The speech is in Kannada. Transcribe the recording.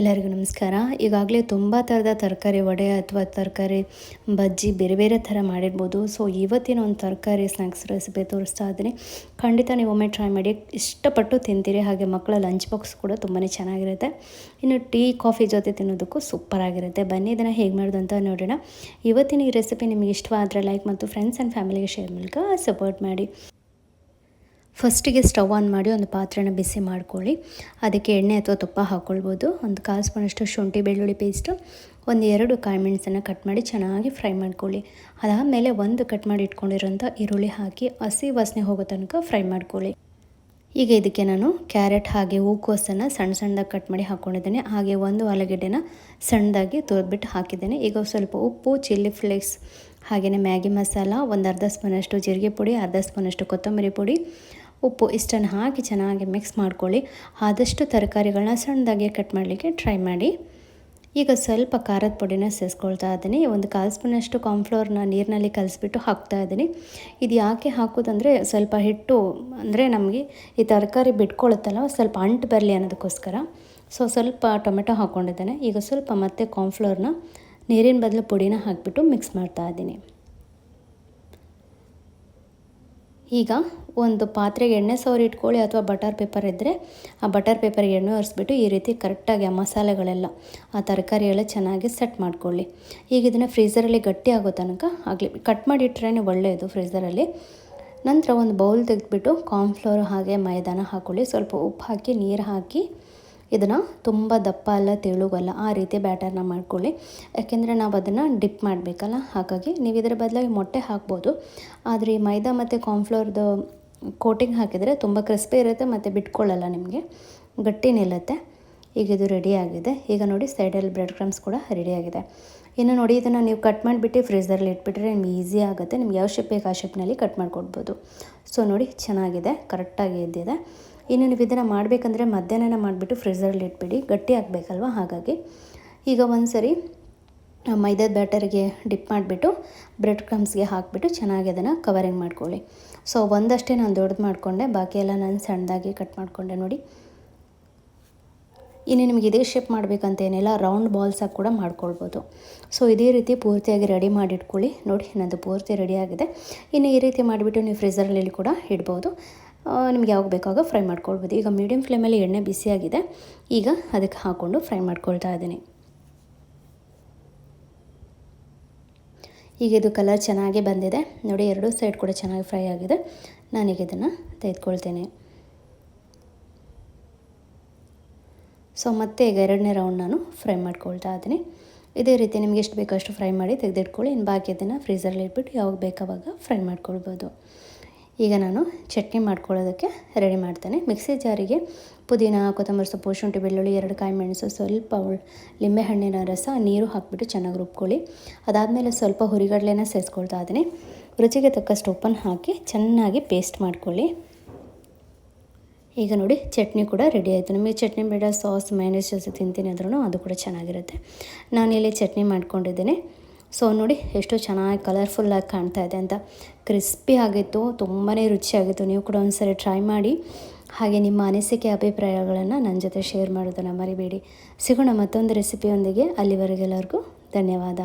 ಎಲ್ಲರಿಗೂ ನಮಸ್ಕಾರ. ಈಗಾಗಲೇ ತುಂಬ ಥರದ ತರಕಾರಿ ವಡೆ ಅಥವಾ ತರಕಾರಿ ಬಜ್ಜಿ ಬೇರೆ ಬೇರೆ ಥರ ಮಾಡಿರ್ಬೋದು. ಸೊ ಇವತ್ತಿನ ಒಂದು ತರಕಾರಿ ಸ್ನ್ಯಾಕ್ಸ್ ರೆಸಿಪಿ ತೋರಿಸ್ತಾ ಇದ್ದೀನಿ. ಖಂಡಿತ ನೀವು ಒಮ್ಮೆ ಟ್ರೈ ಮಾಡಿ, ಇಷ್ಟಪಟ್ಟು ತಿಂತೀರಿ. ಹಾಗೆ ಮಕ್ಕಳ ಲಂಚ್ ಬಾಕ್ಸ್ ಕೂಡ ತುಂಬಾ ಚೆನ್ನಾಗಿರುತ್ತೆ. ಇನ್ನು ಟೀ ಕಾಫಿ ಜೊತೆ ತಿನ್ನೋದಕ್ಕೂ ಸೂಪರ್ ಆಗಿರುತ್ತೆ. ಬನ್ನಿ, ಇದನ್ನು ಹೇಗೆ ಮಾಡೋದು ಅಂತ ನೋಡೋಣ. ಇವತ್ತಿನ ಈ ರೆಸಿಪಿ ನಿಮಗೆ ಇಷ್ಟವಾದರೆ ಲೈಕ್ ಮತ್ತು ಫ್ರೆಂಡ್ಸ್ ಆ್ಯಂಡ್ ಫ್ಯಾಮಿಲಿಗೆ ಶೇರ್ ಮೂಲಕ ಸಪೋರ್ಟ್ ಮಾಡಿ. ಫಸ್ಟಿಗೆ ಸ್ಟವ್ ಆನ್ ಮಾಡಿ ಒಂದು ಪಾತ್ರೆನ ಬಿಸಿ ಮಾಡ್ಕೊಳ್ಳಿ. ಅದಕ್ಕೆ ಎಣ್ಣೆ ಅಥವಾ ತುಪ್ಪ ಹಾಕ್ಕೊಳ್ಬೋದು ಒಂದು ಕಾಲು ಸ್ಪೂನಷ್ಟು ಶುಂಠಿ ಬೆಳ್ಳುಳ್ಳಿ ಪೇಸ್ಟು ಒಂದು ಎರಡು ಕಾಯಿ ಮೆಣಸನ್ನು ಕಟ್ ಮಾಡಿ ಚೆನ್ನಾಗಿ ಫ್ರೈ ಮಾಡ್ಕೊಳ್ಳಿ. ಅದಾದಮೇಲೆ ಒಂದು ಕಟ್ ಮಾಡಿ ಇಟ್ಕೊಂಡಿರೋಂಥ ಈರುಳ್ಳಿ ಹಾಕಿ ಹಸಿ ವಾಸನೆ ಹೋಗೋ ತನಕ ಫ್ರೈ ಮಾಡ್ಕೊಳ್ಳಿ. ಈಗ ಇದಕ್ಕೆ ನಾನು ಕ್ಯಾರೆಟ್ ಹಾಗೆ ಹೂಕೋಸನ್ನು ಸಣ್ಣ ಸಣ್ಣದಾಗಿ ಕಟ್ ಮಾಡಿ ಹಾಕ್ಕೊಂಡಿದ್ದೇನೆ ಹಾಗೆ ಒಂದು ಆಲೂಗೆಡ್ಡೆನ ಸಣ್ಣದಾಗಿ ತುರಿದ್ಬಿಟ್ಟು ಹಾಕಿದ್ದೇನೆ. ಈಗ ಸ್ವಲ್ಪ ಉಪ್ಪು ಚಿಲ್ಲಿ ಫ್ಲೇಕ್ಸ್ ಹಾಗೆಯೇ ಮ್ಯಾಗಿ ಮಸಾಲ, ಒಂದು ಅರ್ಧ ಸ್ಪೂನಷ್ಟು ಜೀರಿಗೆ ಪುಡಿ, ಅರ್ಧ ಸ್ಪೂನಷ್ಟು ಕೊತ್ತಂಬರಿ ಪುಡಿ ಉಪ್ಪು ಇಷ್ಟನ್ನು ಹಾಕಿ ಚೆನ್ನಾಗಿ ಮಿಕ್ಸ್ ಮಾಡ್ಕೊಳ್ಳಿ. ಆದಷ್ಟು ತರಕಾರಿಗಳನ್ನ ಸಣ್ಣದಾಗಿ ಕಟ್ ಮಾಡಲಿಕ್ಕೆ ಟ್ರೈ ಮಾಡಿ. ಈಗ ಸ್ವಲ್ಪ ಖಾರದ ಪುಡಿನ ಸೇರಿಸ್ಕೊಳ್ತಾ ಇದ್ದೀನಿ. ಒಂದು ಕಾಲು ಸ್ಪೂನಷ್ಟು ಕಾನ್ಫ್ಲೋರ್ನ ನೀರಿನಲ್ಲಿ ಕಲಿಸ್ಬಿಟ್ಟು ಹಾಕ್ತಾ ಇದ್ದೀನಿ. ಇದು ಯಾಕೆ ಹಾಕೋದಂದರೆ ಸ್ವಲ್ಪ ಹಿಟ್ಟು, ಅಂದರೆ ನಮಗೆ ಈ ತರಕಾರಿ ಬಿಟ್ಕೊಳುತ್ತಲ್ಲ, ಸ್ವಲ್ಪ ಅಂಟು ಬರಲಿ ಅನ್ನೋದಕ್ಕೋಸ್ಕರ. ಸೊ ಸ್ವಲ್ಪ ಟೊಮೆಟೊ ಹಾಕ್ಕೊಂಡಿದ್ದೇನೆ. ಈಗ ಸ್ವಲ್ಪ ಮತ್ತೆ ಕಾನ್ಫ್ಲೋರ್ನ ನೀರಿನ ಬದಲು ಪುಡಿನ ಹಾಕಿಬಿಟ್ಟು ಮಿಕ್ಸ್ ಮಾಡ್ತಾ ಇದ್ದೀನಿ. ಈಗ ಒಂದು ಪಾತ್ರೆಗೆ ಎಣ್ಣೆ ಸವರಿ ಇಟ್ಕೊಳ್ಳಿ ಅಥವಾ ಬಟರ್ ಪೇಪರ್ ಇದ್ದರೆ ಆ ಬಟರ್ ಪೇಪರ್ಗೆ ಎಣ್ಣೆ ಒರೆಸ್ಬಿಟ್ಟು ಈ ರೀತಿ ಕರೆಕ್ಟಾಗಿ ಆ ಮಸಾಲೆಗಳೆಲ್ಲ ಆ ತರಕಾರಿ ಎಲ್ಲ ಚೆನ್ನಾಗಿ ಸೆಟ್ ಮಾಡ್ಕೊಳ್ಳಿ. ಈಗ ಇದನ್ನು ಫ್ರೀಝರಲ್ಲಿ ಗಟ್ಟಿ ಆಗೋ ತನಕ ಆಗಲಿ, ಕಟ್ ಮಾಡಿಟ್ರೇ ಒಳ್ಳೆಯದು ಫ್ರೀಝರಲ್ಲಿ ನಂತರ ಒಂದು ಬೌಲ್ ತೆಗೆದುಬಿಟ್ಟು ಕಾರ್ನ್ಫ್ಲೋರ್ ಹಾಗೆ ಮೈದಾನ ಹಾಕ್ಕೊಳ್ಳಿ ಸ್ವಲ್ಪ ಉಪ್ಪು ಹಾಕಿ, ನೀರು ಹಾಕಿ ಇದನ್ನು ತುಂಬ ದಪ್ಪ ಅಲ್ಲ ತೆಳುಗಲ್ಲ ಆ ರೀತಿ ಬ್ಯಾಟರ್ನ ಮಾಡ್ಕೊಳ್ಳಿ. ಯಾಕೆಂದರೆ ನಾವು ಅದನ್ನು ಡಿಪ್ ಮಾಡಬೇಕಲ್ಲ, ಹಾಗಾಗಿ ನೀವು ಇದರ ಬದಲಾಗಿ ಮೊಟ್ಟೆ ಹಾಕ್ಬೋದು. ಆದರೆ ಈ ಮೈದಾ ಮತ್ತು ಕಾರ್ನ್ಫ್ಲೋರ್ದು ಕೋಟಿಂಗ್ ಹಾಕಿದರೆ ತುಂಬ ಕ್ರಿಸ್ಪಿ ಇರುತ್ತೆ ಮತ್ತು ಬಿಟ್ಕೊಳ್ಳಲ್ಲ ನಿಮಗೆ, ಗಟ್ಟಿ ನಿಲ್ಲುತ್ತೆ. ಈಗ ಇದು ರೆಡಿಯಾಗಿದೆ ಈಗ ನೋಡಿ ಸೈಡಲ್ಲಿ ಬ್ರೆಡ್ ಕ್ರಮ್ಸ್ ಕೂಡ ರೆಡಿಯಾಗಿದೆ ಇನ್ನು ನೋಡಿ ಇದನ್ನು ನೀವು ಕಟ್ ಮಾಡಿಬಿಟ್ಟು ಫ್ರಿಜ್ಜರಲ್ಲಿ ಇಟ್ಬಿಟ್ರೆ ನಿಮ್ಗೆ ಈಸಿ ಆಗುತ್ತೆ. ನಿಮ್ಗೆ ಯಾವ ಶೇಪ್ ಬೇಕು ಆ ಶೇಪ್ನಲ್ಲಿ ಕಟ್ ಮಾಡಿಕೊಡ್ಬೋದು. ಸೊ ನೋಡಿ ಚೆನ್ನಾಗಿದೆ ಕರೆಕ್ಟಾಗಿ ಎದ್ದಿದೆ. ಇನ್ನು ನೀವು ಇದನ್ನು ಮಾಡಬೇಕಂದ್ರೆ ಮಧ್ಯಾಹ್ನ ಮಾಡಿಬಿಟ್ಟು ಫ್ರಿಜರಲ್ಲಿ ಇಟ್ಬಿಡಿ, ಗಟ್ಟಿ ಆಗಬೇಕಲ್ವ? ಹಾಗಾಗಿ ಈಗ ಒಂದು ಸರಿ ಮೈದಾದ ಬ್ಯಾಟರಿಗೆ ಡಿಪ್ ಮಾಡಿಬಿಟ್ಟು ಬ್ರೆಡ್ ಕ್ರಮ್ಸ್ಗೆ ಹಾಕಿಬಿಟ್ಟು ಚೆನ್ನಾಗಿ ಅದನ್ನು ಕವರಿಂಗ್ ಮಾಡ್ಕೊಳ್ಳಿ. ಸೊ, ಒಂದಷ್ಟೇ ನಾನು ದೊಡ್ಡದು ಮಾಡಿಕೊಂಡೆ, ಬಾಕಿ ಎಲ್ಲ ನಾನು ಸಣ್ಣದಾಗಿ ಕಟ್ ಮಾಡಿಕೊಂಡೆ ನೋಡಿ. ಇನ್ನು ನಿಮಗೆ ಇದೇ ಶೇಪ್ ಮಾಡಬೇಕಂತೇನಿಲ್ಲ ರೌಂಡ್ ಬಾಲ್ಸಾಗಿ ಕೂಡ ಮಾಡ್ಕೊಳ್ಬೋದು. ಸೊ, ಇದೇ ರೀತಿ ಪೂರ್ತಿಯಾಗಿ ರೆಡಿ ಮಾಡಿಟ್ಕೊಳ್ಳಿ. ನೋಡಿ ನನ್ನದು ಪೂರ್ತಿ ರೆಡಿಯಾಗಿದೆ ಇನ್ನು ಈ ರೀತಿ ಮಾಡಿಬಿಟ್ಟು ನೀವು ಫ್ರೀಝರಲ್ಲಿ ಕೂಡ ಇಡ್ಬೋದು. ನಿಮ್ಗೆ ಯಾವಾಗ ಬೇಕಾಗ ಫ್ರೈ ಮಾಡ್ಕೊಳ್ಬೋದು. ಈಗ ಮೀಡಿಯಮ್ ಫ್ಲೇಮಲ್ಲಿ ಎಣ್ಣೆ ಬಿಸಿಯಾಗಿದೆ ಈಗ ಅದಕ್ಕೆ ಹಾಕ್ಕೊಂಡು ಫ್ರೈ ಮಾಡ್ಕೊಳ್ತಾ ಇದ್ದೀನಿ. ಈಗ ಇದು ಕಲರ್ ಚೆನ್ನಾಗಿ ಬಂದಿದೆ. ನೋಡಿ, ಎರಡು ಸೈಡ್ ಕೂಡ ಚೆನ್ನಾಗಿ ಫ್ರೈ ಆಗಿದೆ. ನಾನೀಗ ಇದನ್ನು ತೆಗೆದುಕೊಳ್ತೇನೆ. ಸೊ ಮತ್ತೆ ಈಗ ಎರಡನೇ ರೌಂಡ್ ನಾನು ಫ್ರೈ ಮಾಡ್ಕೊಳ್ತಾ ಇದ್ದೀನಿ. ಇದೇ ರೀತಿ ನಿಮಗೆ ಎಷ್ಟು ಬೇಕೋ ಅಷ್ಟು ಫ್ರೈ ಮಾಡಿ ತೆಗೆದಿಟ್ಕೊಳ್ಳಿ. ಇನ್ನು ಬಾಕಿ ಅದನ್ನು ಫ್ರೀಸರಲ್ಲಿ ಇಟ್ಬಿಟ್ಟು ಯಾವಾಗ ಬೇಕಾವಾಗ ಫ್ರೈ ಮಾಡ್ಕೊಳ್ಬೋದು. ಈಗ ನಾನು ಚಟ್ನಿ ಮಾಡ್ಕೊಳ್ಳೋದಕ್ಕೆ ರೆಡಿ ಮಾಡ್ತೇನೆ. ಮಿಕ್ಸಿ ಜಾರಿಗೆ ಪುದೀನ, ಕೊತ್ತಂಬರಿ ಸೊಪ್ಪು, ಶುಂಠಿ, ಬೆಳ್ಳುಳ್ಳಿ, ಎರಡು ಕಾಯಿ ಮೆಣಸು, ಸ್ವಲ್ಪ ಲಿಂಬೆಹಣ್ಣಿನ ರಸ, ನೀರು ಹಾಕಿಬಿಟ್ಟು ಚೆನ್ನಾಗಿ ರುಬ್ಕೊಳ್ಳಿ. ಅದಾದಮೇಲೆ ಸ್ವಲ್ಪ ಹುರಿಗಡಲೆನ ಸೇರಿಸ್ಕೊಳ್ತಾ ಇದ್ದೀನಿ. ರುಚಿಗೆ ತಕ್ಕಷ್ಟು ಉಪ್ಪನ್ನು ಹಾಕಿ ಚೆನ್ನಾಗಿ ಪೇಸ್ಟ್ ಮಾಡ್ಕೊಳ್ಳಿ. ಈಗ ನೋಡಿ, ಚಟ್ನಿ ಕೂಡ ರೆಡಿ ಆಯಿತು. ನಿಮಗೆ ಚಟ್ನಿ ಬೇಡ, ಸಾಸ್ ಮೈನಸ್ ಜೊತೆ ತಿಂತೀನಿ ಅಂದ್ರೂ ಅದು ಕೂಡ ಚೆನ್ನಾಗಿರುತ್ತೆ. ನಾನಿಲ್ಲಿ ಚಟ್ನಿ ಮಾಡ್ಕೊಂಡಿದ್ದೇನೆ. ಸೊ ನೋಡಿ, ಎಷ್ಟು ಚೆನ್ನಾಗಿ ಕಲರ್ಫುಲ್ಲಾಗಿ ಕಾಣ್ತಾ ಇದೆ ಅಂತ. ಕ್ರಿಸ್ಪಿ ಆಗಿತ್ತು ತುಂಬಾ ರುಚಿಯಾಗಿತ್ತು. ನೀವು ಕೂಡ ಒಂದ್ಸರಿ ಟ್ರೈ ಮಾಡಿ. ಹಾಗೆ ನಿಮ್ಮ ಅನಿಸಿಕೆ, ಅಭಿಪ್ರಾಯಗಳನ್ನು ನನ್ನ ಜೊತೆ ಶೇರ್ ಮಾಡೋದನ್ನು ಮರಿಬೇಡಿ. ಸಿಗೋಣ ಮತ್ತೊಂದು ರೆಸಿಪಿಯೊಂದಿಗೆ ಅಲ್ಲಿವರೆಗೆಲ್ಲರಿಗೂ ಧನ್ಯವಾದ.